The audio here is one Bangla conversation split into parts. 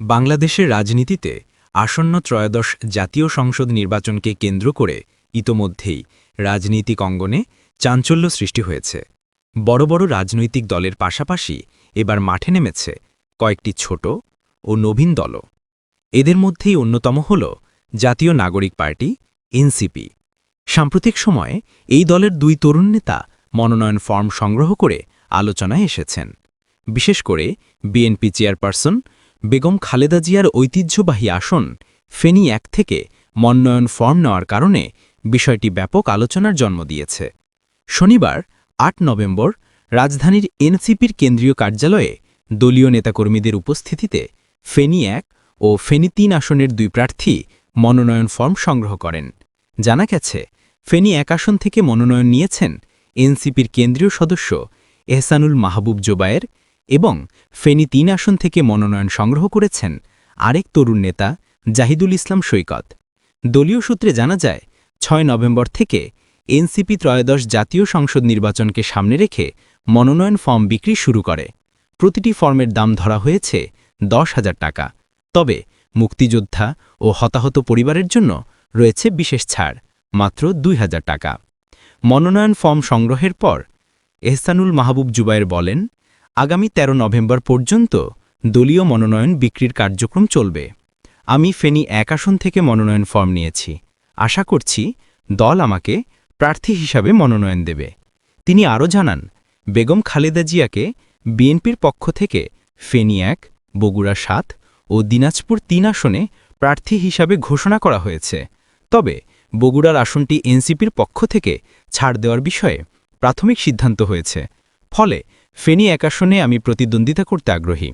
বাংলাদেশের রাজনীতিতে আসন্ন ত্রয়োদশ জাতীয় সংসদ নির্বাচনকে কেন্দ্র করে ইতোমধ্যেই রাজনীতিক অঙ্গনে চাঞ্চল্য সৃষ্টি হয়েছে। বড় বড় রাজনৈতিক দলের পাশাপাশি এবার মাঠে নেমেছে কয়েকটি ছোট ও নবীন দলও। এদের মধ্যেই অন্যতম হল জাতীয় নাগরিক পার্টি, এনসিপি। সাম্প্রতিক সময়ে এই দলের দুই তরুণ নেতা মনোনয়ন ফর্ম সংগ্রহ করে আলোচনায় এসেছেন। বিশেষ করে বিএনপি চেয়ারপারসন বেগম খালেদা জিয়ার ঐতিহ্যবাহী আসন ফেনী এক থেকে মনোনয়ন ফর্ম নেওয়ার কারণে বিষয়টি ব্যাপক আলোচনার জন্ম দিয়েছে। শনিবার, আট নভেম্বর, রাজধানীর এনসিপির কেন্দ্রীয় কার্যালয়ে দলীয় নেতাকর্মীদের উপস্থিতিতে ফেনী এক ও ফেনী তিন আসনের দুই প্রার্থী মনোনয়ন ফর্ম সংগ্রহ করেন। জানা গেছে, ফেনী এক আসন থেকে মনোনয়ন নিয়েছেন এনসিপির কেন্দ্রীয় সদস্য এহসানুল মাহবুব জোবায়ের এবং ফেনী তিন আসন থেকে মনোনয়ন সংগ্রহ করেছেন আরেক তরুণ নেতা জাহিদুল ইসলাম সৈকত। দলীয় সূত্রে জানা যায়, ছয় নভেম্বর থেকে এনসিপি ত্রয়োদশ জাতীয় সংসদ নির্বাচনকে সামনে রেখে মনোনয়ন ফর্ম বিক্রি শুরু করে। প্রতিটি ফর্মের দাম ধরা হয়েছে দশ হাজার টাকা। তবে মুক্তিযোদ্ধা ও হতাহত পরিবারের জন্য রয়েছে বিশেষ ছাড়, মাত্র দুই হাজার টাকা। মনোনয়ন ফর্ম সংগ্রহের পর এহসানুল মাহবুব জুবায়ের বলেন আগামী ১৩ নভেম্বর পর্যন্ত দলীয় মনোনয়ন বিক্রির কার্যক্রম চলবে। আমি ফেনী এক আসন থেকে মনোনয়ন ফর্ম নিয়েছি। আশা করছি দল আমাকে প্রার্থী হিসাবে মনোনয়ন দেবে। তিনি আরও জানান, বেগম খালেদা জিয়াকে বিএনপির পক্ষ থেকে ফেনী এক, বগুড়া সাত ও দিনাজপুর তিন আসনে প্রার্থী হিসাবে ঘোষণা করা হয়েছে। তবে বগুড়ার আসনটি এনসিপির পক্ষ থেকে ছাড় দেওয়ার বিষয়ে প্রাথমিক সিদ্ধান্ত হয়েছে। ফলে ফেনী এক আসনে আমি প্রতিদ্বন্দ্বিতা করতে আগ্রহী।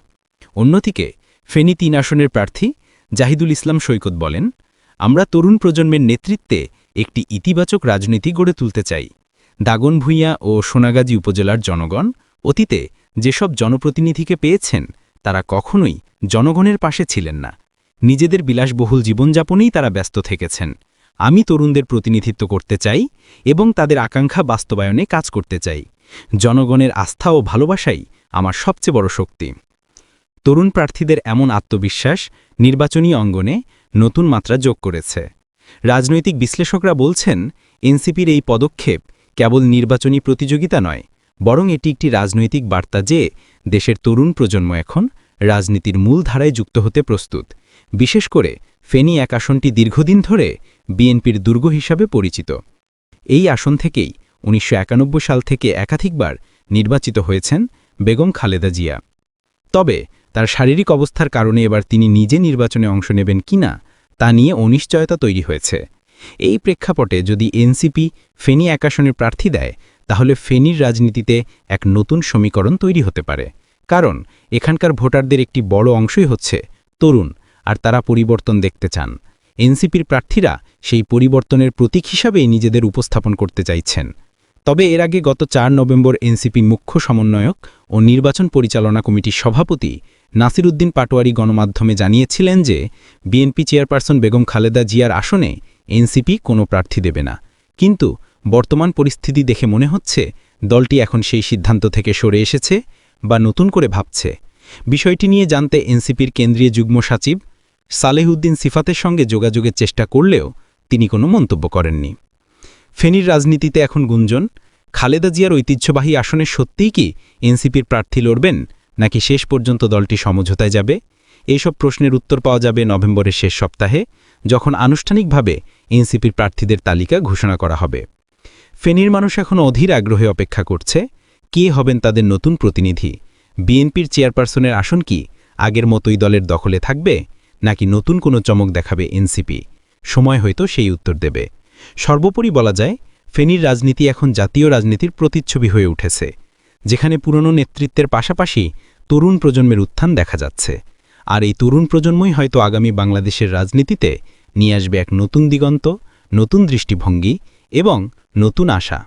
অন্যদিকে, ফেনী তিন আসনের প্রার্থী জাহিদুল ইসলাম সৈকত বলেন, আমরা তরুণ প্রজন্মের নেতৃত্বে একটি ইতিবাচক রাজনীতি গড়ে তুলতে চাই। দাগন ভূঁইয়া ও সোনাগাজী উপজেলার জনগণ, অতীতে যেসব জনপ্রতিনিধিকে পেয়েছেন, তারা কখনোই জনগণের পাশে ছিলেন না। নিজেদের বিলাসবহুল জীবনযাপনেই তারা ব্যস্ত থেকেছেন। আমি তরুণদের প্রতিনিধিত্ব করতে চাই এবং তাদের আকাঙ্ক্ষা বাস্তবায়নে কাজ করতে চাই। জনগণের আস্থা ও ভালোবাসাই আমার সবচেয়ে বড় শক্তি। তরুণ প্রার্থীদের এমন আত্মবিশ্বাস নির্বাচনী অঙ্গনে নতুন মাত্রা যোগ করেছে। রাজনৈতিক বিশ্লেষকরা বলছেন, এনসিপির এই পদক্ষেপ কেবল নির্বাচনী প্রতিযোগিতা নয়, বরং এটি একটি রাজনৈতিক বার্তা যে দেশের তরুণ প্রজন্ম এখন রাজনীতির মূল ধারায় যুক্ত হতে প্রস্তুত। বিশেষ করে ফেনী এক আসনটি দীর্ঘদিন ধরে বিএনপির দুর্গ হিসাবে পরিচিত। এই আসন থেকেই উনিশশো একানব্বই সাল থেকে একাধিকবার নির্বাচিত হয়েছেন বেগম খালেদা জিয়া। তবে তার শারীরিক অবস্থার কারণে এবার তিনি নিজে নির্বাচনে অংশ নেবেন কিনা তা নিয়ে অনিশ্চয়তা তৈরি হয়েছে। এই প্রেক্ষাপটে যদি এনসিপি ফেনী এক আসনের প্রার্থী দেয়, তাহলে ফেনীর রাজনীতিতে এক নতুন সমীকরণ তৈরি হতে পারে। কারণ এখানকার ভোটারদের একটি বড় অংশই হচ্ছে তরুণ, আর তারা পরিবর্তন দেখতে চান। এনসিপির প্রার্থীরা সেই পরিবর্তনের প্রতীক হিসাবেই নিজেদের উপস্থাপন করতে চাইছেন। তবে এর আগে গত চার নভেম্বর এনসিপি মুখ্য সমন্বয়ক ও নির্বাচন পরিচালনা কমিটির সভাপতি নাসিরুদ্দিন পাটোয়ারি গণমাধ্যমে জানিয়েছিলেন যে বিএনপি চেয়ারপারসন বেগম খালেদা জিয়ার আসনে এনসিপি কোনো প্রার্থী দেবে না। কিন্তু বর্তমান পরিস্থিতি দেখে মনে হচ্ছে দলটি এখন সেই সিদ্ধান্ত থেকে সরে এসেছে বা নতুন করে ভাবছে। বিষয়টি নিয়ে জানতে এনসিপির কেন্দ্রীয় যুগ্ম সচিব সালেহুদ্দিন সিফাতের সঙ্গে যোগাযোগের চেষ্টা করলেও তিনি কোনো মন্তব্য করেননি। ফেনীর রাজনীতিতে এখন গুঞ্জন। খালেদা জিয়ার ঐতিহ্যবাহী আসনে সত্যিই কি এনসিপির প্রার্থী লড়বেন, নাকি শেষ পর্যন্ত দলটি সমঝোতায় যাবে? এইসব প্রশ্নের উত্তর পাওয়া যাবে নভেম্বরের শেষ সপ্তাহে, যখন আনুষ্ঠানিকভাবে এনসিপির প্রার্থীদের তালিকা ঘোষণা করা হবে। ফেনীর মানুষ এখন অধীর আগ্রহে অপেক্ষা করছে, কে হবেন তাদের নতুন প্রতিনিধি? বিএনপির চেয়ারপারসনের আসন কি আগের মতোই দলের দখলে থাকবে, নাকি নতুন কোনো চমক দেখাবে এনসিপি? সময় হয়তো সেই উত্তর দেবে। সর্বোপরি বলা যায়, ফেনীর রাজনীতি এখন জাতীয় রাজনীতির প্রতিচ্ছবি হয়ে উঠেছে, যেখানে পুরনো নেতৃত্বের পাশাপাশি তরুণ প্রজন্মের উত্থান দেখা যাচ্ছে। আর এই তরুণ প্রজন্মই হয়তো আগামী বাংলাদেশের রাজনীতিতে নিয়ে আসবে এক নতুন দিগন্ত, নতুন দৃষ্টিভঙ্গি এবং নতুন আশা।